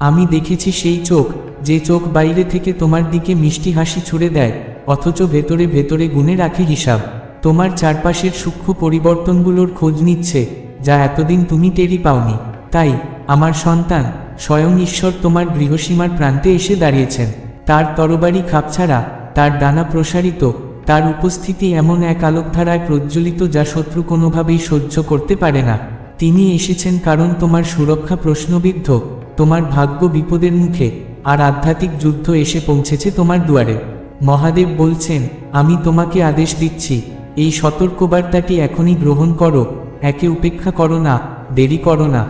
আমি দেখেছি সেই চোখ, যে চোখ বাইরে থেকে তোমার দিকে মিষ্টি হাসি ছুড়ে দেয়, অথচ ভেতরে ভেতরে গুনে রাখে হিসাব। তোমার চারপাশের সূক্ষ্ম পরিবর্তনগুলোর খোঁজ নিচ্ছে, যা এতদিন তুমি টেরি পাওনি। তাই, আমার সন্তান, স্বয়ং ঈশ্বর তোমার গৃহসীমার প্রান্তে এসে দাঁড়িয়েছেন। তার তরবারি খাপছাড়া তার ডানা প্রসারিত, তার উপস্থিতি এমন এক আলোকধারায় প্রজ্বলিত যা শত্রু কোনোভাবেই সহ্য করতে পারে না। তিনি এসেছেন কারণ তোমার সুরক্ষা প্রশ্নবিদ্ধ। তোমার ভাগ্য বিপদের মুখে, আর আধ্যাত্মিক যুদ্ধ এসে পৌঁছেছে তোমার দুয়ারে। মহাদেব বলছেন, আমি তোমাকে আদেশ দিচ্ছি, এই সতর্কবার্তাটি এখনই গ্রহণ করো, একে উপেক্ষা করো না, দেরি করো না।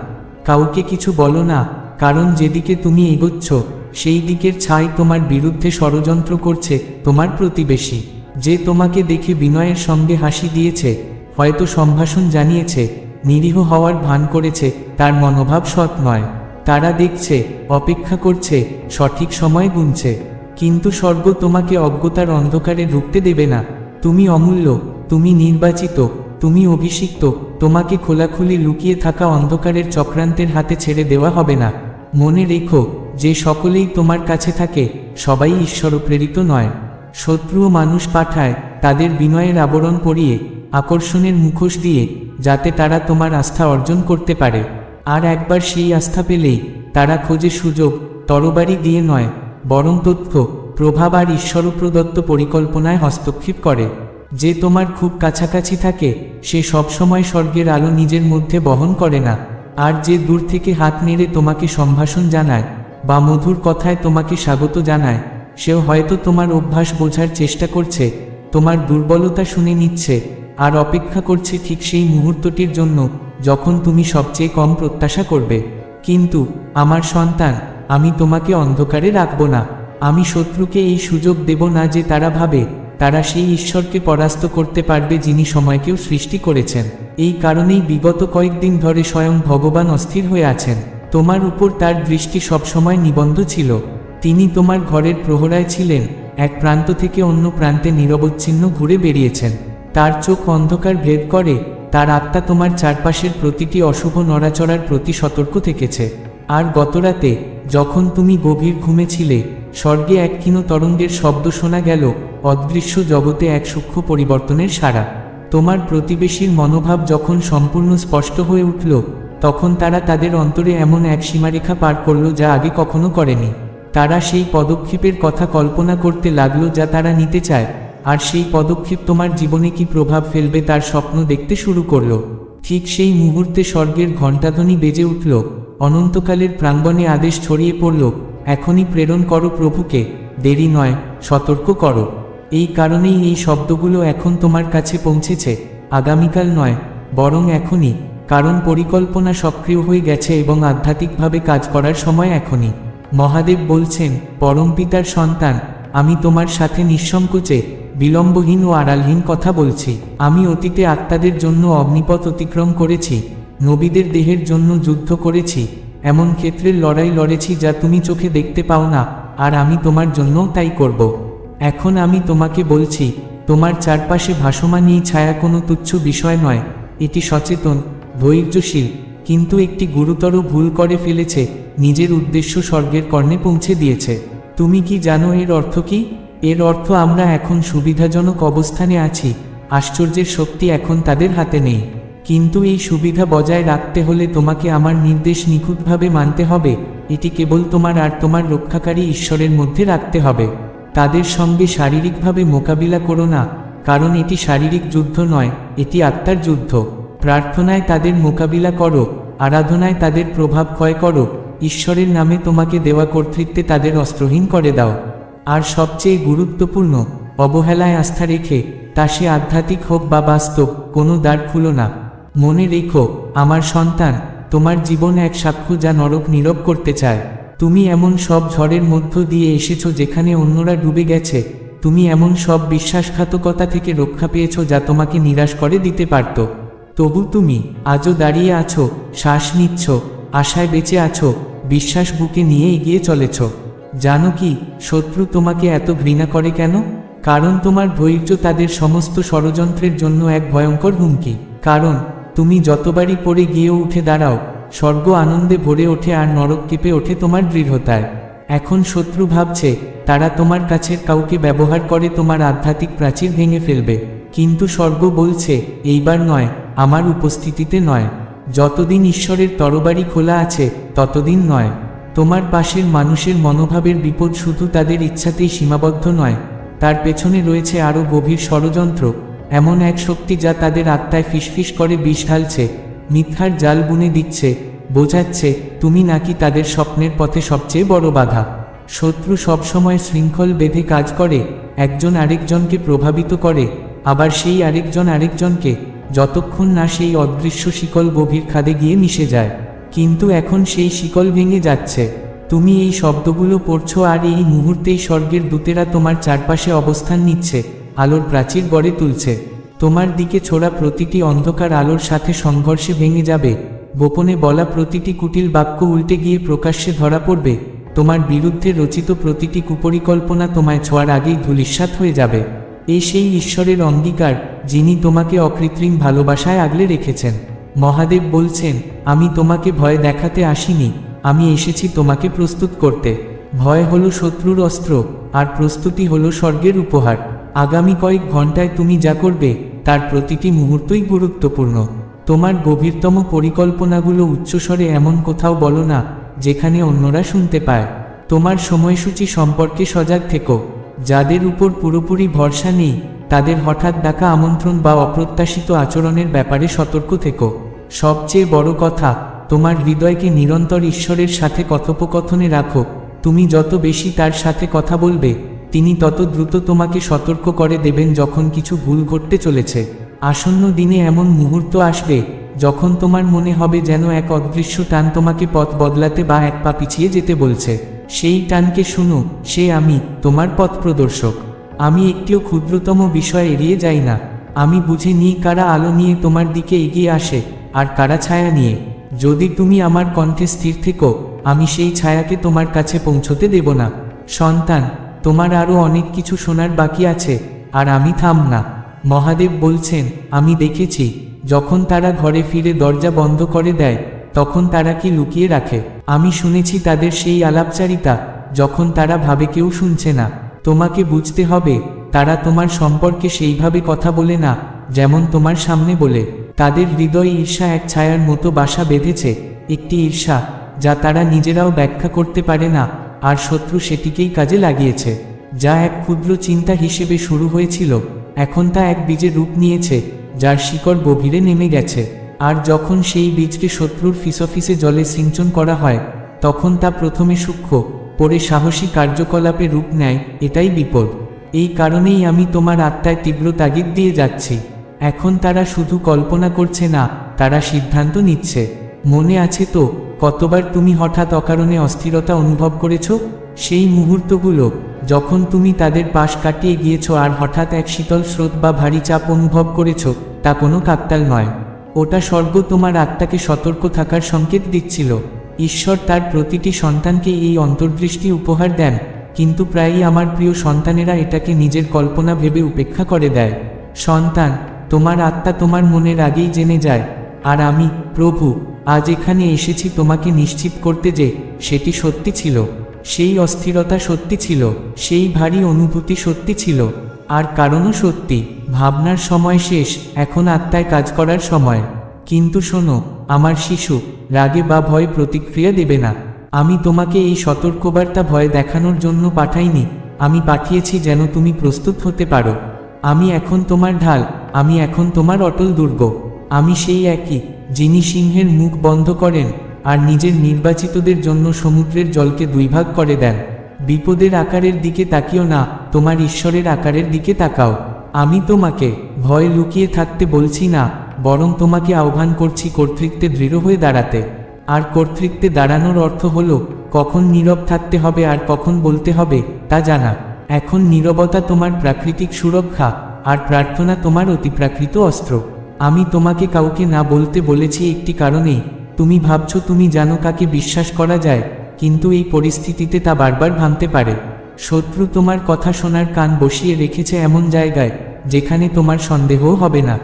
কাউকে কিছু বলো না, কারণ যেদিকে তুমি এগোচ্ছ, সেই দিকের ছাই তোমার বিরুদ্ধে ষড়যন্ত্র করছে, তোমার প্রতিবেশী। যে তোমাকে দেখে বিনয়ের সঙ্গে হাসি দিয়েছে, হয়তো সম্ভাষণ জানিয়েছে, নিরীহ হওয়ার ভান করেছে, তার মনোভাব সৎ নয়। তারা দেখছে, অপেক্ষা করছে, সঠিক সময় গুনছে। কিন্তু স্বর্গ তোমাকে অজ্ঞতার অন্ধকারে ঢুকতে দেবে না। তুমি অমূল্য, তুমি নির্বাচিত, তুমি অভিষিক্ত, তোমাকে খোলাখুলি লুকিয়ে থাকা অন্ধকারের চক্রান্তের হাতে ছেড়ে দেওয়া হবে না। মনে রেখো, যে সকলেই তোমার কাছে থাকে, সবাই ঈশ্বর প্রেরিত নয় শত্রুও মানুষ পাঠায়, তাদের বিনয়ের আবরণ পরিয়ে, আকর্ষণের মুখোশ দিয়ে, যাতে তারা তোমার আস্থা অর্জন করতে পারে। আর একবার সেই আস্থা পেলেই তারা খোঁজে সুযোগ, তরবারি দিয়ে নয়, বরং তথ্য, প্রভাব আর ঈশ্বর প্রদত্ত পরিকল্পনায় হস্তক্ষেপ করে। যে তোমার খুব কাছাকাছি থাকে, সে সবসময় স্বর্গের আলো নিজের মধ্যে বহন করে না। আর যে দূর থেকে হাত নেড়ে তোমাকে সম্ভাষণ জানায়, বা মধুর কথায় তোমাকে স্বাগত জানায়, সেও হয়তো তোমার অভ্যাস বোঝার চেষ্টা করছে, তোমার দুর্বলতা শুনে নিচ্ছে আর অপেক্ষা করছে ঠিক সেই মুহূর্তটির জন্য, যখন তুমি সবচেয়ে কম প্রত্যাশা করবে। কিন্তু, আমার সন্তান, আমি তোমাকে অন্ধকারে রাখব না। আমি শত্রুকে এই সুযোগ দেব না যে তারা ভাবে, তারা সেই ঈশ্বরকে পরাস্ত করতে পারবে যিনি সময়কেও সৃষ্টি করেছেন। এই কারণেই বিগত কয়েকদিন ধরে স্বয়ং ভগবান অস্থির হয়ে আছেন। তোমার উপর তার দৃষ্টি সবসময় নিবন্ধ ছিল। তিনি তোমার ঘরের প্রহরায় ছিলেন, এক প্রান্ত থেকে অন্য প্রান্তে নিরবচ্ছিন্ন ঘুরে বেরিয়েছেন। তার চোখ অন্ধকার ভেদ করে, তার আত্মা তোমার চারপাশের প্রতিটি অশুভ নড়াচড়ার প্রতি সতর্ক থেকেছে। আর গতরাতে, যখন তুমি গভীর ঘুমেছিলে স্বর্গে এক ক্ষীণ তরঙ্গের শব্দ শোনা গেল, অদৃশ্য জগতে এক সূক্ষ্ম পরিবর্তনের সারা তোমার প্রতিবেশীর মনোভাব যখন সম্পূর্ণ স্পষ্ট হয়ে উঠল, তখন তারা তাদের অন্তরে এমন এক সীমারেখা পার করল যা আগে কখনো করেনি। তারা সেই পদক্ষেপের কথা কল্পনা করতে লাগল যা তারা নিতে চায়। আর সেই পদক্ষেপ তোমার জীবনে কি প্রভাব ফেলবে তার স্বপ্ন দেখতে শুরু করল। ঠিক সেই মুহূর্তে স্বর্গের ঘণ্টাধ্বনি বেজে উঠল। অনন্তকালের প্রাঙ্গণে আদেশ ছড়িয়ে পড়ল, এখনই প্রেরণ করো প্রভুকে, দেরি নয়, সতর্ক করো। এই কারণেই এই শব্দগুলো এখন তোমার কাছে পৌঁছেছে। আগামীকাল নয়, বরং এখনই, কারণ পরিকল্পনা সক্রিয় হয়ে গেছে এবং আধ্যাত্মিকভাবে কাজ করার সময় এখনই। মহাদেব বলছেন পরমপিতার সন্তান, আমি তোমার সাথে নিঃসংকোচে বিলম্বহীন ও আড়ালহীন কথা বলছি। আমি অতীতে আত্মাদের জন্য অগ্নিপথ অতিক্রম করেছি, নবীদের দেহের জন্য যুদ্ধ করেছি, এমন ক্ষেত্রের লড়াই লড়েছি যা তুমি চোখে দেখতে পাও না, আর আমি তোমার জন্যও তাই করব। এখন আমি তোমাকে বলছি, তোমার চারপাশে ভাসমান এই ছায়া কোনো তুচ্ছ বিষয় নয়, এটি সচেতন, ধৈর্যশীল, কিন্তু একটি গুরুতর ভুল করে ফেলেছে, নিজের উদ্দেশ্য স্বর্গের কর্ণে পৌঁছে দিয়েছে। তুমি কি জানো এর অর্থ কি? এর অর্থ আমরা এখন সুবিধাজনক অবস্থানে আছি। আশ্চর্যের শক্তি এখন তাদের হাতে নেই। কিন্তু এই সুবিধা বজায় রাখতে হলে তোমাকে আমার নির্দেশ নিখুঁতভাবে মানতে হবে। এটি কেবল তোমার আর তোমার রক্ষাকারী ঈশ্বরের মধ্যে রাখতে হবে। তাদের সঙ্গে শারীরিকভাবে মোকাবিলা করো না, কারণ এটি শারীরিক যুদ্ধ নয়, এটি আত্মার যুদ্ধ। প্রার্থনায় তাদের মোকাবিলা করো, আরাধনায় তাদের প্রভাব ক্ষয় করো। ঈশ্বরের নামে তোমাকে দেওয়া কর্তৃত্বে তাদের অস্ত্রহীন করে দাও। আর সবচেয়ে গুরুত্বপূর্ণ, অবহেলায় আস্থা রেখে, তা সে আধ্যাত্মিক হোক বা বাস্তব, কোনো দ্বার খুলো না। মনে রেখো, আমার সন্তান, তোমার জীবন এক সাক্ষ্য যা নরক নীরব করতে চায়। তুমি এমন সব ঝড়ের মধ্য দিয়ে এসেছ যেখানে অন্যরা ডুবে গেছে। তুমি এমন সব বিশ্বাসঘাতকতা থেকে রক্ষা পেয়েছ যা তোমাকে নিরাশ করে দিতে পারত। তবু তুমি, আজও দাঁড়িয়ে আছো, শ্বাস নিচ্ছ, আশায় বেঁচে আছো, বিশ্বাস বুকে নিয়ে এগিয়ে চলেছ। জানো কি, শত্রু তোমাকে এত ঘৃণা করে কেন? কারণ তোমার ধৈর্য তাদের সমস্ত ষড়যন্ত্রের জন্য এক ভয়ঙ্কর হুমকি। কারণ, তুমি যতবারই পড়ে গিয়েও উঠে দাঁড়াও, স্বর্গ আনন্দে ভরে ওঠে আর নরক কেঁপে ওঠে তোমার দৃঢ়তায়। এখন শত্রু ভাবছে, তারা তোমার কাছের কাউকে ব্যবহার করে তোমার আধ্যাত্মিক প্রাচীর ভেঙে ফেলবে। কিন্তু স্বর্গ বলছে, এইবার নয়, আমার উপস্থিতিতে নয়। যতদিন ঈশ্বরের তরবারি খোলা আছে, ততদিন নয়। তোমার পাশের মানুষের মনোভাবের বিপদ শুধু তাদের ইচ্ছাতেই সীমাবদ্ধ নয়, তার পেছনে রয়েছে আরও গভীর ষড়যন্ত্র, এমন এক শক্তি যা তাদের আত্মায় ফিসফিস করে বিষ ঢালছে, মিথ্যার জাল বুনে দিচ্ছে, বোঝাচ্ছে, তুমি নাকি তাদের স্বপ্নের পথে সবচেয়ে বড় বাধা। শত্রু সবসময় শৃঙ্খল বেঁধে কাজ করে, একজন আরেকজনকে প্রভাবিত করে, আবার সেই আরেকজন আরেকজনকে, যতক্ষণ না সেই অদৃশ্য শিকল গভীর খাদে গিয়ে মিশে যায়। কিন্তু এখন সেই শিকল ভেঙে যাচ্ছে। তুমি এই শব্দগুলো পড়ছো আর এই মুহূর্তেই স্বর্গের দূতেরা তোমার চারপাশে অবস্থান নিচ্ছে, আলোর প্রাচীর গড়ে তুলছে। তোমার দিকে ছোড়া প্রতিটি অন্ধকার আলোর সাথে সংঘর্ষে ভেঙে যাবে। গোপনে বলা প্রতিটি কুটিল বাক্য উল্টে গিয়ে প্রকাশ্যে ধরা পড়বে। তোমার বিরুদ্ধে রচিত প্রতিটি কুপরিকল্পনা তোমায় ছোঁয়ার আগেই ধূলিসাৎ হয়ে যাবে। এই সেই ঈশ্বরের অঙ্গীকার, যিনি তোমাকে অকৃত্রিম ভালোবাসায় আগলে রেখেছেন। মহাদেব বলছেন, আমি তোমাকে ভয় দেখাতে আসিনি, আমি এসেছি তোমাকে প্রস্তুত করতে। ভয় হলো শত্রুর অস্ত্র, আর প্রস্তুতি হলো স্বর্গের উপহার। আগামী কয়েক ঘন্টায় তুমি যা করবে, তার প্রতিটি মুহূর্তই গুরুত্বপূর্ণ। তোমার গভীরতম পরিকল্পনাগুলো উচ্চস্বরে এমন কোথাও বলো না, যেখানে অন্যরা শুনতে পায়। তোমার সময়সূচি সম্পর্কে সজাগ থেকো। যাদের উপর পুরোপুরি ভরসা নেই তাদের হঠাৎ ডাকা আমন্ত্রণ বা অপ্রত্যাশিত আচরণের ব্যাপারে সতর্ক থেকো। সবচেয়ে বড় কথা, তোমার হৃদয়কে নিরন্তর ঈশ্বরের সাথে কথোপকথনে রাখো। তুমি যত বেশি তার সাথে কথা বলবে, তিনি তত দ্রুত তোমাকে সতর্ক করে দেবেন যখন কিছু ভুল ঘটতে চলেছে। আসন্ন দিনে এমন মুহূর্ত আসবে, যখন তোমার মনে হবে যেন এক অদৃশ্য টান তোমাকে পথ বদলাতে বা এক পা পিছিয়ে যেতে বলছে। সেই টানকে শুনো, সে আমি, তোমার পথ প্রদর্শক। আমি একটিও ক্ষুদ্রতম বিষয় এড়িয়ে যাই না। আমি বুঝে নিই কারা আলো নিয়ে তোমার দিকে এগিয়ে আসে, আর কারা ছায়া নিয়ে। যদি তুমি আমার কণ্ঠে স্থির থেকো, আমি সেই ছায়াকে তোমার কাছে পৌঁছতে দেব না। সন্তান, তোমার আরও অনেক কিছু শোনার বাকি আছে, আর আমি থাম না। মহাদেব বলছেন, আমি দেখেছি, যখন তারা ঘরে ফিরে দরজা বন্ধ করে দেয়, তখন তারা কি লুকিয়ে রাখে? আমি শুনেছি তাদের সেই আলাপচারিতা, যখন তারা ভাবে কেউ শুনছে না। তোমাকে বুঝতে হবে, তারা তোমার সম্পর্কে সেইভাবে কথা বলে না, যেমন তোমার সামনে বলে। তাদের হৃদয়ে ঈর্ষা এক ছায়ার মতো বাসা বেঁধেছে, একটি ঈর্ষা, যা তারা নিজেরাও ব্যাখ্যা করতে পারে না, আর শত্রু সেটিকেই কাজে লাগিয়েছে, যা এক ক্ষুদ্র চিন্তা হিসেবে শুরু হয়েছিল, এখন তা এক বীজের রূপ নিয়েছে, যার শিকড় গভীরে নেমে গেছে। আর যখন সেই বীজকে শত্রুর ফিসফিসে জলে সিঞ্চন করা হয়, তখন তা প্রথমে সূক্ষ্ম পরে সাহসী কার্যকলাপে রূপ নেয়, এটাই বিপদ। এই কারণেই আমি তোমার আত্মায় তীব্র তাগিদ দিয়ে যাচ্ছি। এখন তারা শুধু কল্পনা করছে না, তারা সিদ্ধান্ত নিচ্ছে। মনে আছে তো, কতবার তুমি হঠাৎ অকারণে অস্থিরতা অনুভব করেছ? সেই মুহূর্তগুলো, যখন তুমি তাদের পাশ কাটিয়ে গিয়েছ আর হঠাৎ এক শীতল স্রোত বা ভারী চাপ অনুভব করেছ, তা কোনো কাকতাল নয়। ওটা স্বর্গ তোমার আত্মাকে সতর্ক থাকার সংকেত দিচ্ছিল। ঈশ্বর তার প্রতিটি সন্তানকে এই অন্তর্দৃষ্টি উপহার দেন, কিন্তু প্রায়ই আমার প্রিয় সন্তানেরা এটাকে নিজের কল্পনা ভেবে উপেক্ষা করে দেয়। সন্তান, তোমার আত্মা তোমার মনের আগেই জেনে যায়, আর আমি, প্রভু, আজ এখানে এসেছি তোমাকে নিশ্চিত করতে যে সেটি সত্যি ছিল। সেই অস্থিরতা সত্যি ছিল, সেই ভারী অনুভূতি সত্যি ছিল। আর কারণও সত্যি, ভাবনার সময় শেষ, এখন আত্মায় কাজ করার সময়। কিন্তু শোনো, আমার শিশু, রাগে বা ভয়ে প্রতিক্রিয়া দেবে না। আমি তোমাকে এই সতর্কবার্তা ভয় দেখানোর জন্য পাঠাইনি, আমি পাঠিয়েছি যেন তুমি প্রস্তুত হতে পারো। আমি এখন তোমার ঢাল, আমি এখন তোমার অটল দুর্গ। আমি সেই একই, যিনি সিংহের মুখ বন্ধ করেন, আর নিজের নির্বাচিতদের জন্য সমুদ্রের জলকে দুই ভাগ করে দেন। বিপদের আকারের দিকে তাকিও না, তোমার ঈশ্বরের আকারের দিকে তাকাও। আমি তোমাকে ভয় লুকিয়ে থাকতে বলছি না বরং তোমাকে আহ্বান করছি কর্তৃত্বে দৃঢ় হয়ে দাঁড়াতে। আর কর্তৃত্বে দাঁড়ানোর অর্থ হলো, কখন নীরব থাকতে হবে আর কখন বলতে হবে, তা জানা। এখন নীরবতা তোমার প্রাকৃতিক সুরক্ষা, আর প্রার্থনা তোমার অতিপ্রাকৃত অস্ত্র। আমি তোমাকে কাউকে না বলতে বলেছি একটি কারণেই। তুমি ভাবছ তুমি জানো কাকে বিশ্বাস করা যায়, কিন্তু এই পরিস্থিতিতে তা বারবার ভাঙতে পারে। শত্রু তোমার কথা শোনার কান বসিয়ে রেখেছে এমন জায়গায়, যেখানে তোমার সন্দেহও হবে না।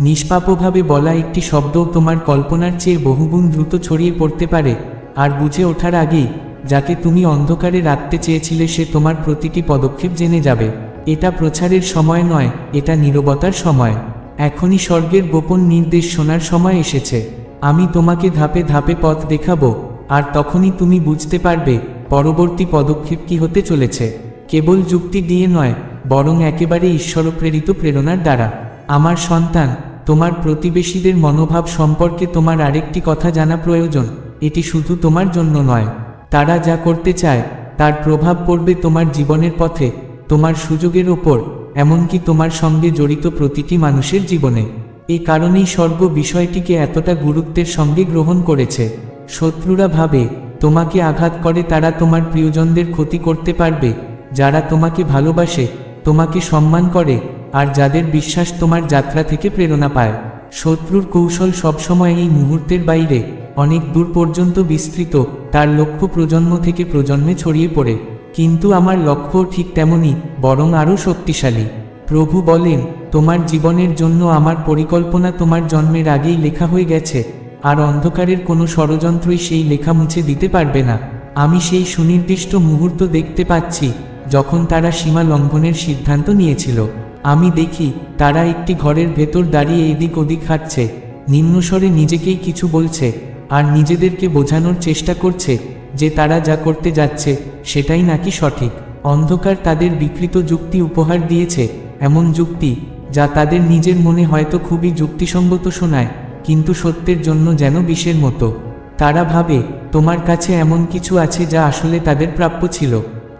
নিষ্পাপভাবে বলা একটি শব্দ তোমার কল্পনার চেয়ে বহুগুণ দ্রুত ছড়িয়ে পড়তে পারে, আর বুঝে ওঠার আগেই, যাকে তুমি অন্ধকারে রাখতে চেয়েছিলে সে তোমার প্রতিটি পদক্ষেপ জেনে যাবে। এটা প্রচারের সময় নয়, এটা নীরবতার সময়। এখনই স্বর্গের গোপন নির্দেশ শোনার সময় এসেছে। আমি তোমাকে ধাপে ধাপে পথ দেখাবো, আর তখনই তুমি বুঝতে পারবে, পরবর্তী পদক্ষেপ কি হতে চলেছে। কেবল যুক্তি দিয়ে নয়, বরং একেবারে ঈশ্বরপ্রেরিত প্রেরণার দ্বারা। আমার সন্তান, তোমার প্রতিবেশীদের মনোভাব সম্পর্কে তোমার আরেকটি কথা জানা প্রয়োজন, এটি শুধু তোমার জন্য নয়। তারা যা করতে চায়, তার প্রভাব পড়বে তোমার জীবনের পথে, তোমার সুযোগের ওপর, এমনকি তোমার সঙ্গে জড়িত প্রতিটি মানুষের জীবনে। এ কারণেই সর্ব বিষয়টিকে এতটা গুরুত্বের সঙ্গে গ্রহণ করেছে। শত্রুরা ভাবে, তোমাকে আঘাত করে তারা তোমার প্রিয়জনদের ক্ষতি করতে পারবে, যারা তোমাকে ভালোবাসে, তোমাকে সম্মান করে আর যাদের বিশ্বাস তোমার যাত্রা থেকে প্রেরণা পায়। শত্রুর কৌশল সবসময় এই মুহূর্তের বাইরে, অনেক দূর পর্যন্ত বিস্তৃত, তার লক্ষ্য প্রজন্ম থেকে প্রজন্মে ছড়িয়ে পড়ে। কিন্তু আমার লক্ষ্য ঠিক তেমনই, বরং আরও শক্তিশালী। প্রভু বলেন, তোমার জীবনের জন্য আমার পরিকল্পনা তোমার জন্মের আগেই লেখা হয়ে গেছে, আর অন্ধকারের কোনো ষড়যন্ত্রই সেই লেখা মুছে দিতে পারবে না। আমি সেই সুনির্দিষ্ট মুহূর্ত দেখতে পাচ্ছি, যখন তারা সীমা লঙ্ঘনের সিদ্ধান্ত নিয়েছিল। আমি দেখি তারা একটি ঘরের ভেতর দাঁড়িয়ে এদিক ওদিক হাঁটছে। নিম্নস্বরে নিজেকেই কিছু বলছে আর নিজেদেরকে বোঝানোর চেষ্টা করছে যে তারা যা করতে যাচ্ছে সেটাই নাকি সঠিক। অন্ধকার তাদের বিকৃত যুক্তি উপহার দিয়েছে, এমন যুক্তি যা তাদের নিজের মনে হয়তো খুবই যুক্তিসঙ্গত শোনায়, কিন্তু সত্যের জন্য যেন বিষের মতো। তারা ভাবে, তোমার কাছে এমন কিছু আছে যা আসলে তাদের প্রাপ্য ছিল।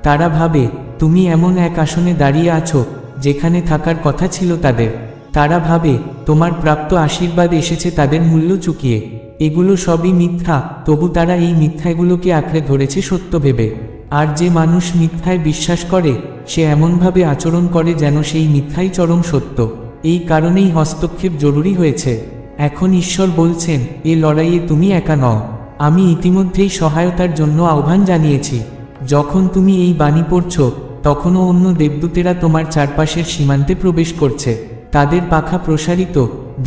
তারা ভাবে, তুমি এমন এক আসনে দাঁড়িয়ে আছো যেখানে থাকার কথা ছিল তাদের। তারা ভাবে, তোমার প্রাপ্ত আশীর্বাদ এসেছে তাদের মূল্য চুকিয়ে। এগুলো সবই মিথ্যা, তবু তারা এই মিথ্যাগুলোকে আঁকড়ে ধরেছে সত্য ভেবে। আর যে মানুষ মিথ্যায় বিশ্বাস করে, সে এমনভাবে আচরণ করে যেন সেই মিথ্যাই চরম সত্য। এই কারণেই হস্তক্ষেপ জরুরি হয়েছে। এখন ঈশ্বর বলছেন, এ লড়াইয়ে তুমি একা নও। আমি ইতিমধ্যেই সহায়তার জন্য আহ্বান জানিয়েছি। যখন তুমি এই বাণী পড়ছ তখনও অন্য দেবদূতেরা তোমার চারপাশের সীমান্তে প্রবেশ করছে। তাদের পাখা প্রসারিত,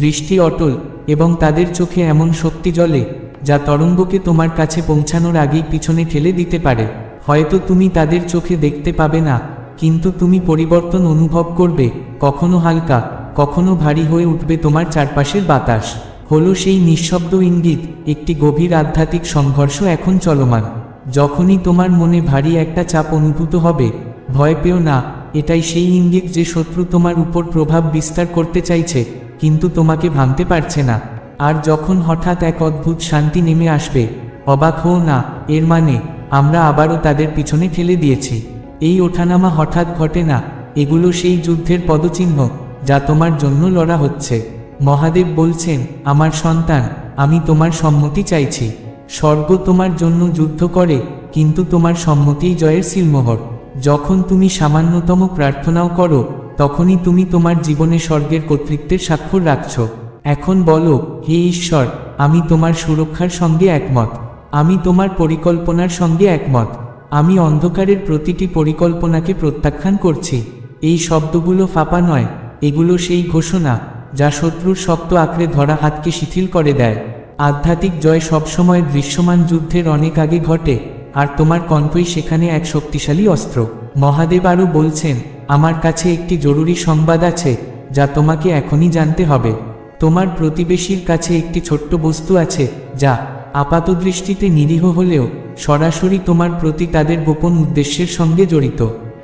দৃষ্টি অটল এবং তাদের চোখে এমন শক্তি জলে যা তরঙ্গকে তোমার কাছে পৌঁছানোর আগেই পিছনে ঠেলে দিতে পারে। হয়তো তুমি তাদের চোখে দেখতে পাবে না, কিন্তু তুমি পরিবর্তন অনুভব করবে, কখনো হালকা, কখনো ভারী হয়ে উঠবে তোমার চারপাশের বাতাস। হলো সেই নিঃশব্দ ইঙ্গিত, একটি গভীর আধ্যাত্মিক সংঘর্ষ এখন চলমান। যখনই তোমার মনে ভারী একটা চাপ অনুভূত হবে ভয় পেও না, এটাই সেই ইঙ্গিত যে শত্রু তোমার উপর প্রভাব বিস্তার করতে চাইছে, কিন্তু তোমাকে ভাঙতে পারছে না। আর যখন হঠাৎ এক অদ্ভুত শান্তি নেমে আসবে, অবাক হও না, এর মানে আমরা আবারও তাদের পিছনে ঠেলে দিয়েছি। এই ওঠানামা হঠাৎ ঘটে না, এগুলো সেই যুদ্ধের পদচিহ্ন, যা তোমার জন্য লড়া হচ্ছে। মহাদেব বলছেন, আমার সন্তান, আমি তোমার সম্মতি চাইছি। স্বর্গ তোমার জন্য যুদ্ধ করে, কিন্তু তোমার সম্মতিই জয়ের সিলমোহর। যখন তুমি সামান্যতম প্রার্থনাও করো, তখনই তুমি তোমার জীবনে স্বর্গের কর্তৃত্বের স্বাক্ষর রাখছ। এখন বলো, হে ঈশ্বর, আমি তোমার সুরক্ষার সঙ্গে একমত। আমি তোমার পরিকল্পনার সঙ্গে একমত। আমি অন্ধকারের প্রতিটি পরিকল্পনাকে প্রত্যাখ্যান করছি। এই শব্দগুলো ফাঁপা নয়, এগুলো সেই ঘোষণা, যা শত্রুর শক্ত আঁকড়ে ধরা হাতকে শিথিল করে দেয়। আধ্যাত্মিক জয় সবসময় দৃশ্যমান যুদ্ধের অনেক আগে ঘটে আর তোমার কণ্ঠই সেখানে এক শক্তিশালী অস্ত্র। মহাদেব আরও বলছেন, আমার কাছে একটি জরুরি সংবাদ আছে, যা তোমাকে এখনই জানতে হবে। তোমার প্রতিবেশীর কাছে একটি ছোট্ট বস্তু আছে, যা আপাতদৃষ্টিতে নিরীহ হলেও সরাসরি তোমার প্রতি তাদের গোপন উদ্দেশ্যের সঙ্গে জড়িত।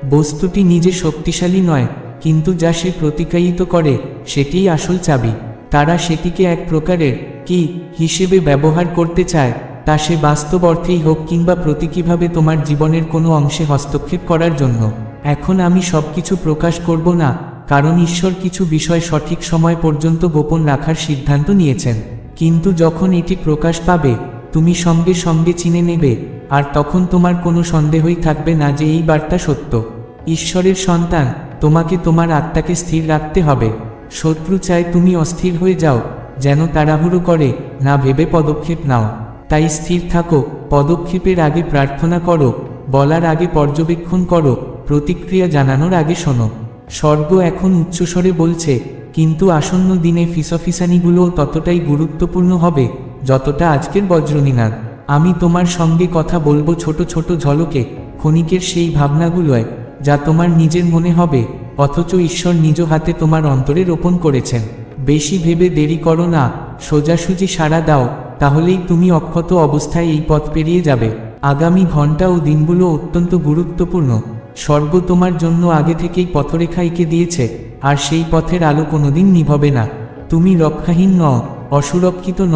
বস্তুটি নিজে শক্তিশালী নয়, কিন্তু যা সে প্রতিকায়িত করে, সেটিই আসল চাবি। তারা সেটিকে এক প্রকারের কি হিসেবে ব্যবহার করতে চায় তা সে বাস্তব অর্থেই হোক কিংবা প্রতীকীভাবে তোমার জীবনের কোনো অংশে হস্তক্ষেপ করার জন্য। এখন আমি সব কিছু প্রকাশ করব না, কারণ ঈশ্বর কিছু বিষয় সঠিক সময় পর্যন্ত গোপন রাখার সিদ্ধান্ত নিয়েছেন। কিন্তু যখন এটি প্রকাশ পাবে, তুমি সঙ্গে সঙ্গে চিনে নেবে, আর তখন তোমার কোনো সন্দেহই থাকবে না যে এই বার্তা সত্য। ঈশ্বরের সন্তান, তোমাকে তোমার আত্মাকে স্থির রাখতে হবে। শত্রু চায় তুমি অস্থির হয়ে যাও, যেন তাড়াহুড়ো করে, না ভেবে পদক্ষেপ নাও। তাই স্থির থাকো, পদক্ষেপের আগে প্রার্থনা করো, বলার আগে পর্যবেক্ষণ করো, প্রতিক্রিয়া জানানোর আগে শোনো। স্বর্গ এখন উচ্চস্বরে বলছে, কিন্তু আসন্ন দিনে ফিসফিসানিগুলোও ততটাই গুরুত্বপূর্ণ হবে, যতটা আজকের বজ্রনীনাদ। আমি তোমার সঙ্গে কথা বলব ছোট ছোট ঝলকে, ক্ষণিকের সেই ভাবনাগুলোয়, যা তোমার নিজের মনে হবে, অথচ ঈশ্বর নিজ হাতে তোমার অন্তরে রোপণ করেছেন। বেশি ভেবে দেরি করো না, সোজাসুজি সাড়া দাও তাহলেই তুমি অক্ষত অবস্থায় এই পথ পেরিয়ে যাবে। আগামী ঘণ্টা ও দিনগুলো অত্যন্ত গুরুত্বপূর্ণ। স্বর্গ তোমার জন্য আগে থেকেই পথরেখা এঁকে দিয়েছে, আর সেই পথের আলো কোনোদিন নিভবে না। তুমি রক্ষাহীন ন অসুরক্ষিত ন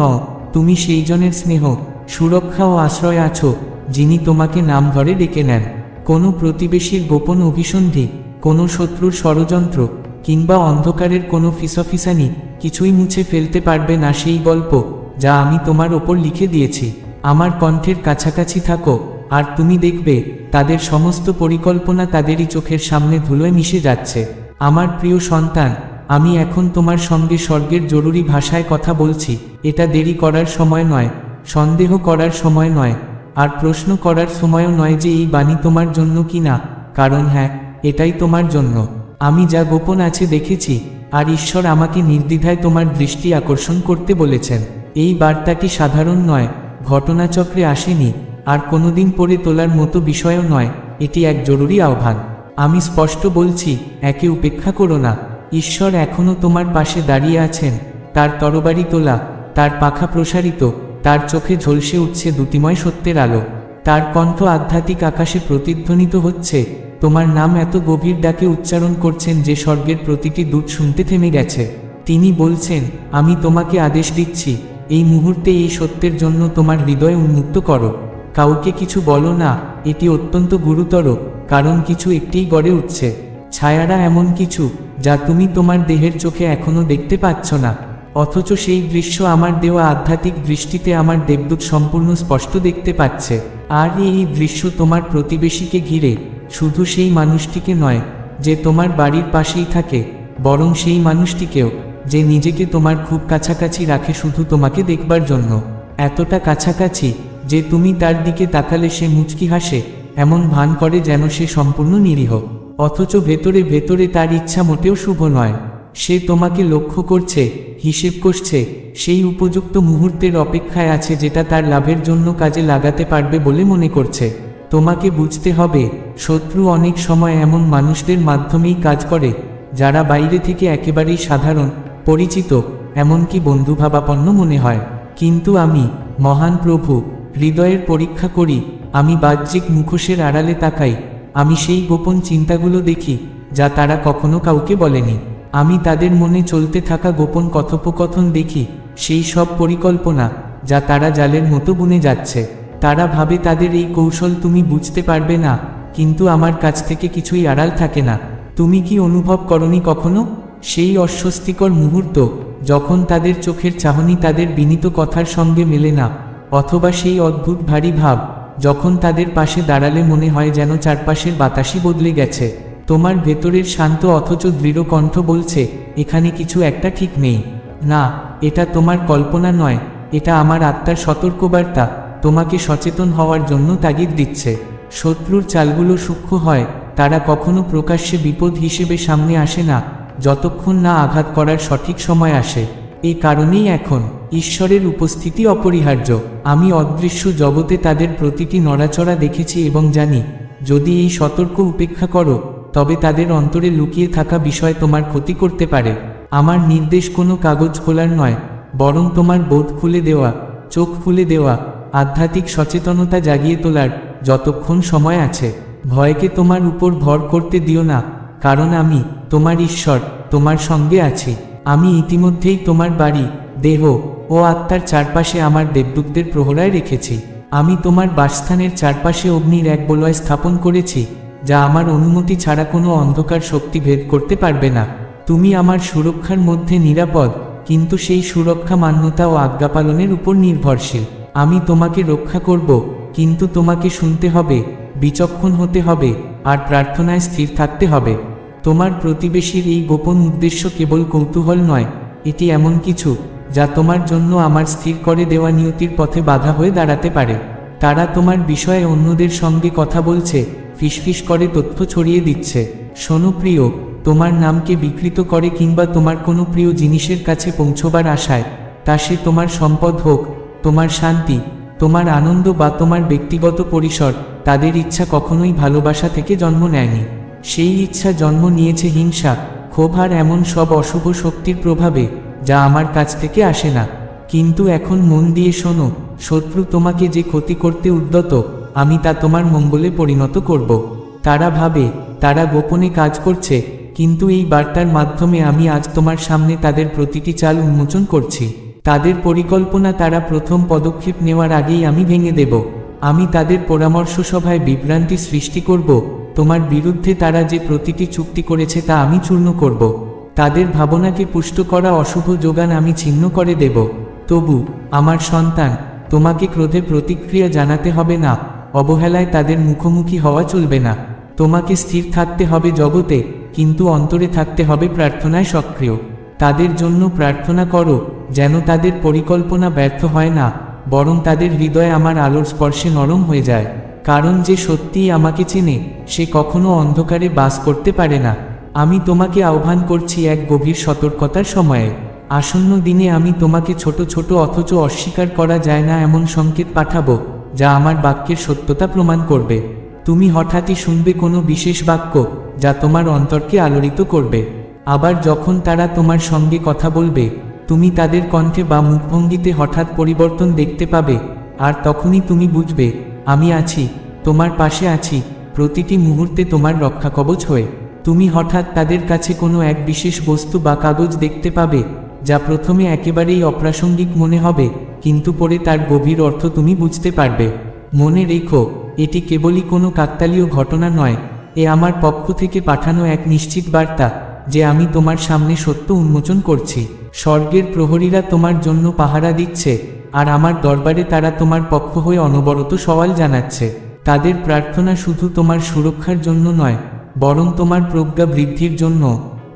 তুমি সেই জনের স্নেহ, সুরক্ষা ও আশ্রয় আছো, যিনি তোমাকে নাম ধরে ডেকে নেন। কোনো প্রতিবেশীর গোপন অভিসন্ধি, কোনো শত্রুর ষড়যন্ত্র, কিংবা অন্ধকারের কোনো ফিসফিসানি কিছুই মুছে ফেলতে পারবে না সেই গল্প। যা আমি তোমার ওপর লিখে দিয়েছি। আমার কণ্ঠের কাছাকাছি থাকো, আর তুমি দেখবে, তাদের সমস্ত পরিকল্পনা তাদেরই চোখের সামনে ধুলোয় মিশে যাচ্ছে। আমার প্রিয় সন্তান, আমি এখন তোমার সঙ্গে স্বর্গের জরুরি ভাষায় কথা বলছি। এটা দেরি করার সময় নয়, সন্দেহ করার সময় নয়, আর প্রশ্ন করার সময়ও নয় যে এই বাণী তোমার জন্য কি না কারণ হ্যাঁ এটাই তোমার জন্য। আমি যা গোপন আছে দেখেছি, আর ঈশ্বর আমাকে নির্দ্বিধায় তোমার দৃষ্টি আকর্ষণ করতে বলেছেন। এই বার্তাটি সাধারণ নয়, ঘটনাচক্রে আসেনি, আর কোনোদিন পরে তোলার মতো বিষয়ও নয়, এটি এক জরুরি আহ্বান। আমি স্পষ্ট বলছি, একে উপেক্ষা করো না। ঈশ্বর এখনও তোমার পাশে দাঁড়িয়ে আছেন, তার তরবারি তোলা, তার পাখা প্রসারিত, তার চোখে ঝলসে উঠছে দুতিময় সত্যের আলো। তার কণ্ঠ আধ্যাত্মিক আকাশে প্রতিধ্বনিত হচ্ছে, তোমার নাম এত গভীর ডাকে উচ্চারণ করছেন যে স্বর্গের প্রতিটি দূত শুনতে থেমে গেছে। তিনি বলছেন, আমি তোমাকে আদেশ দিচ্ছি এই মুহূর্তে এই সত্যের জন্য তোমার হৃদয় উন্মুক্ত করো। কাউকে কিছু বলো না, এটি অত্যন্ত গুরুতর, কারণ কিছু একটিই গড়ে উঠছে। ছায়ারা এমন কিছু, যা তুমি তোমার দেহের চোখে এখনও দেখতে পাচ্ছ না। অথচ সেই দৃশ্য আমার দেওয়া আধ্যাত্মিক দৃষ্টিতে আমার দেবদূত সম্পূর্ণ স্পষ্ট দেখতে পাচ্ছে। আর এই দৃশ্য তোমার প্রতিবেশীকে ঘিরে, শুধু সেই মানুষটিকে নয়, যে তোমার বাড়ির পাশেই থাকে, বরং সেই মানুষটিকেও। যে নিজেকে তোমার খুব কাছাকাছি রাখে শুধু তোমাকে দেখবার জন্য। এতটা কাছাকাছি যে তুমি তার দিকে তাকালে সে মুচকি হাসে, এমন ভান করে যেন সে সম্পূর্ণ নিরীহ। অথচ ভেতরে ভেতরে তার ইচ্ছা মোটেও শুভ নয়। সে তোমাকে লক্ষ্য করছে, হিসেব করছে, সেই উপযুক্ত মুহূর্তের অপেক্ষায় আছে যেটা তার লাভের জন্য কাজে লাগাতে পারবে বলে মনে করছে। তোমাকে বুঝতে হবে, শত্রু অনেক সময় এমন মানুষদের মাধ্যমেই কাজ করে, যারা বাইরে থেকে একেবারেই সাধারণ পরিচিত, এমনকি বন্ধুভাবাপন্ন মনে হয়। কিন্তু আমি, মহান প্রভু, হৃদয়ের পরীক্ষা করি, আমি বাহ্যিক মুখোশের আড়ালে তাকাই, আমি সেই গোপন চিন্তাগুলো দেখি, যা তারা কখনো কাউকে বলেনি। আমি তাদের মনে চলতে থাকা গোপন কথোপকথন দেখি, সেই সব পরিকল্পনা, যা তারা জালের মতো বুনে যাচ্ছে। তারা ভাবে তাদের এই কৌশল তুমি বুঝতে পারবে না, কিন্তু আমার কাছ থেকে কিছুই আড়াল থাকে না। তুমি কি অনুভব করনি কখনো? সেই অস্বস্তিকর মুহূর্ত যখন তাদের চোখের চাহনি তাদের বিনীত কথার সঙ্গে মেলে না, অথবা সেই অদ্ভুত ভারী ভাব যখন তাদের পাশে দাঁড়ালে মনে হয় যেন চারপাশের বাতাসই বদলে গেছে। তোমার ভেতরের শান্ত অথচ দৃঢ় কণ্ঠ বলছে, এখানে কিছু একটা ঠিক নেই। না, এটা তোমার কল্পনা নয়, এটা আমার আত্মার সতর্কবার্তা, তোমাকে সচেতন হওয়ার জন্য তাগিদ দিচ্ছে। শত্রুর চালগুলো সূক্ষ্ম হয়, তারা কখনো প্রকাশ্যে বিপদ হিসেবে সামনে আসে না যতক্ষণ না আঘাত করার সঠিক সময় আসে, এই কারণেই এখন ঈশ্বরের উপস্থিতি অপরিহার্য। আমি অদৃশ্য জগতে তাদের প্রতিটি নড়াচড়া দেখেছি এবং জানি, যদি এই সতর্ক উপেক্ষা করো, তবে তাদের অন্তরে লুকিয়ে থাকা বিষয় তোমার ক্ষতি করতে পারে। আমার নির্দেশ কোনো কাগজ খোলার নয়, বরং তোমার বোধ খুলে দেওয়া, চোখ খুলে দেওয়া, আধ্যাত্মিক সচেতনতা জাগিয়ে তোলার যতক্ষণ সময় আছে। ভয়কে তোমার উপর ভর করতে দিও না। কারণ আমি তোমার ঈশ্বর, তোমার সঙ্গে আছি। আমি ইতিমধ্যেই তোমার বাড়ি, দেহ ও আত্মার চারপাশে আমার দেবদূতদের প্রহরায় রেখেছি। আমি তোমার বাসস্থানের চারপাশে অগ্নির এক বলয় স্থাপন করেছি, যা আমার অনুমতি ছাড়া কোনো অন্ধকার শক্তি ভেদ করতে পারবে না। তুমি আমার সুরক্ষার মধ্যে নিরাপদ, কিন্তু সেই সুরক্ষা, মান্যতা ও আজ্ঞা পালনের উপর নির্ভরশীল। আমি তোমাকে রক্ষা করব, কিন্তু তোমাকে শুনতে হবে। বিচক্ষণ হতে হবে আর প্রার্থনায় স্থির থাকতে হবে। তোমার প্রতিবেশীর এই গোপন উদ্দেশ্য কেবল কৌতূহল নয়, এটি এমন কিছু যা তোমার জন্য আমার স্থির করে দেওয়া নিয়তির পথে বাধা হয়ে দাঁড়াতে পারে। তারা তোমার বিষয়ে অন্যদের সঙ্গে কথা বলছে, ফিসফিস করে তথ্য ছড়িয়ে দিচ্ছে। শোনো প্রিয়, তোমার নামকে বিকৃত করে কিংবা তোমার কোনো প্রিয় জিনিসের কাছে পৌঁছবার আশায়, তা সে তোমার সম্পদ হোক, তোমার শান্তি, তোমার আনন্দ বা তোমার ব্যক্তিগত পরিসর তাদের ইচ্ছা কখনোই ভালোবাসা থেকে জন্ম নেয়নি। সেই ইচ্ছা জন্ম নিয়েছে হিংসা, ক্ষোভ আর এমন সব অশুভ শক্তির প্রভাবে, যা আমার কাছ থেকে আসে না। কিন্তু এখন মন দিয়ে শোনো, শত্রু তোমাকে যে ক্ষতি করতে উদ্যত, আমি তা তোমার মঙ্গলে পরিণত করব। তারা ভাবে, তারা গোপনে কাজ করছে, কিন্তু এই বার্তার মাধ্যমে আমি আজ তোমার সামনে তাদের প্রতিটি চাল উন্মোচন করছি। তাদের পরিকল্পনা তারা প্রথম পদক্ষেপ নেওয়ার আগেই আমি ভেঙে দেব। আমি তাদের পরামর্শ সভায় বিভ্রান্তি সৃষ্টি করব, তোমার বিরুদ্ধে তারা যে প্রতিটি চুক্তি করেছে তা আমি চূর্ণ করব। তাদের ভাবনাকে পুষ্ট করা অশুভ যোগান আমি ছিন্ন করে দেব। তবু, আমার সন্তান, তোমাকে ক্রোধে প্রতিক্রিয়া জানাতে হবে না, অবহেলায় তাদের মুখোমুখি হওয়া চলবে না। তোমাকে স্থির থাকতে হবে জগতে, কিন্তু অন্তরে থাকতে হবে প্রার্থনায় সক্রিয়। তাদের জন্য প্রার্থনা করো, যেন তাদের পরিকল্পনা ব্যর্থ হয় না। বরং তাদের হৃদয় আমার আলোর স্পর্শে নরম হয়ে যায়, কারণ যে সত্যিই আমাকে চেনে, সে কখনো অন্ধকারে বাস করতে পারে না। আমি তোমাকে আহ্বান করছি এক গভীর সতর্কতার সময়ে। আসন্ন দিনে আমি তোমাকে ছোট ছোট অথচ অস্বীকার করা যায় না এমন সংকেত পাঠাবো, যা আমার বাক্যের সত্যতা প্রমাণ করবে। তুমি হঠাৎই শুনবে কোনো বিশেষ বাক্য, যা তোমার অন্তরকে আলোড়িত করবে। আবার যখন তারা তোমার সঙ্গে কথা বলবে তুমি তাদের কণ্ঠে বা মুখভঙ্গিতে হঠাৎ পরিবর্তন দেখতে পাবে, আর তখনই তুমি বুঝবে, আমি আছি, তোমার পাশে আছি, প্রতিটি মুহূর্তে তোমার রক্ষা কবচ হয়ে। তুমি হঠাৎ তাদের কাছে কোনো এক বিশেষ বস্তু বা কাগজ দেখতে পাবে, যা প্রথমে একেবারেই অপ্রাসঙ্গিক মনে হবে, কিন্তু পরে তার গভীর অর্থ তুমি বুঝতে পারবে। মনে রেখো, এটি কেবলই কোনো কাকতালীয় ঘটনা নয়, এ আমার পক্ষ থেকে পাঠানো এক নিশ্চিত বার্তা, যে আমি তোমার সামনে সত্য উন্মোচন করছি। স্বর্গের প্রহরীরা তোমার জন্য পাহারা দিচ্ছে, আর আমার দরবারে তারা তোমার পক্ষ হয়ে অনবরত সওয়াল জানাচ্ছে। তাদের প্রার্থনা শুধু তোমার সুরক্ষার জন্য নয়, বরং তোমার প্রজ্ঞা বৃদ্ধির জন্য।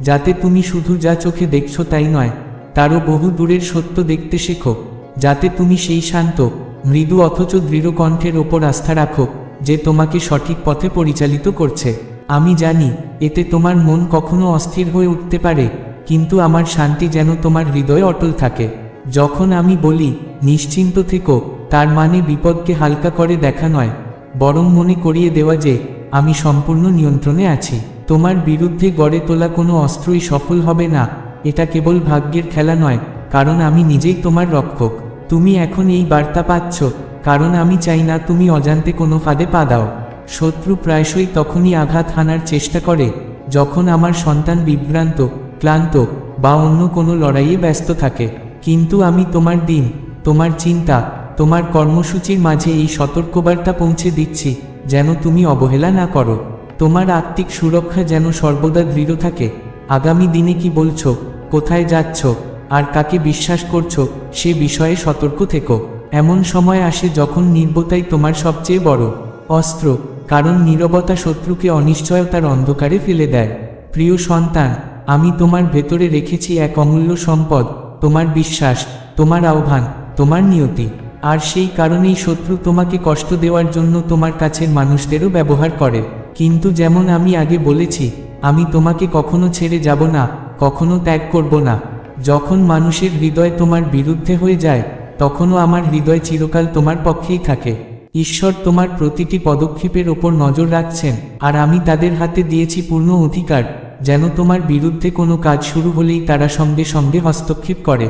যাতে তুমি শুধু যা চোখে দেখছ তাই নয়, তারও বহু দূরের সত্য দেখতে শেখো। যাতে তুমি সেই শান্ত, মৃদু অথচ দৃঢ় কণ্ঠের ওপর আস্থা রাখো, যে তোমাকে সঠিক পথে পরিচালিত করছে। আমি জানি, এতে তোমার মন কখনো অস্থির হয়ে উঠতে পারে। কিন্তু আমার শান্তি যেন তোমার হৃদয়ে অটল থাকে। যখন আমি বলি, নিশ্চিন্ত থেকো, তার মানে বিপদকে হালকা করে দেখা নয়, বরং মনে করিয়ে দেওয়া যে, আমি সম্পূর্ণ নিয়ন্ত্রণে আছি। তোমার বিরুদ্ধে গড়ে তোলা কোনো অস্ত্রই সফল হবে না, এটা কেবল ভাগ্যের খেলা নয়, কারণ আমি নিজেই তোমার রক্ষক। তুমি এখন এই বার্তা পাচ্ছ, কারণ আমি চাই না তুমি অজান্তে কোনো ফাঁদে পা দাও। শত্রু প্রায়শই তখনই আঘাত হানার চেষ্টা করে, যখন আমার সন্তান বিভ্রান্ত ক্লান্ত বা অন্য কোনো লড়াইয়ে ব্যস্ত থাকে। কিন্তু আমি তোমার দিন, তোমার চিন্তা, তোমার কর্মসূচির মাঝে এই সতর্কবার্তা পৌঁছে দিচ্ছি, যেন তুমি অবহেলা না করো। তোমার আত্মিক সুরক্ষা যেন সর্বদা দৃঢ় থাকে। আগামী দিনে কি বলছো? কোথায় যাচ্ছ? আর কাকে বিশ্বাস করছ? সে বিষয়ে সতর্ক থেকো। এমন সময় আসে যখন নির্বতাই তোমার সবচেয়ে বড় অস্ত্র, কারণ নীরবতা শত্রুকে অনিশ্চয়তার অন্ধকারে ফেলে দেয়। প্রিয় সন্তান আমি তোমার ভেতরে রেখেছি এক অমূল্য সম্পদ, তোমার বিশ্বাস, তোমার আহ্বান, তোমার নিয়তি। আর সেই কারণেই শত্রু তোমাকে কষ্ট দেওয়ার জন্য তোমার কাছের মানুষদেরও ব্যবহার করে। কিন্তু যেমন আমি আগে বলেছি, আমি তোমাকে কখনো ছেড়ে যাব না, কখনো ত্যাগ করব না। যখন মানুষের হৃদয় তোমার বিরুদ্ধে হয়ে যায়, তখনও আমার হৃদয় চিরকাল তোমার পক্ষেই থাকে। ঈশ্বর তোমার প্রতিটি পদক্ষেপের ওপর নজর রাখছেন, আর আমি তাদের হাতে দিয়েছি পূর্ণ অধিকার। যেন তোমার বিরুদ্ধে কোনো কাজ শুরু হলেই তারা সঙ্গে সঙ্গে হস্তক্ষেপ করে।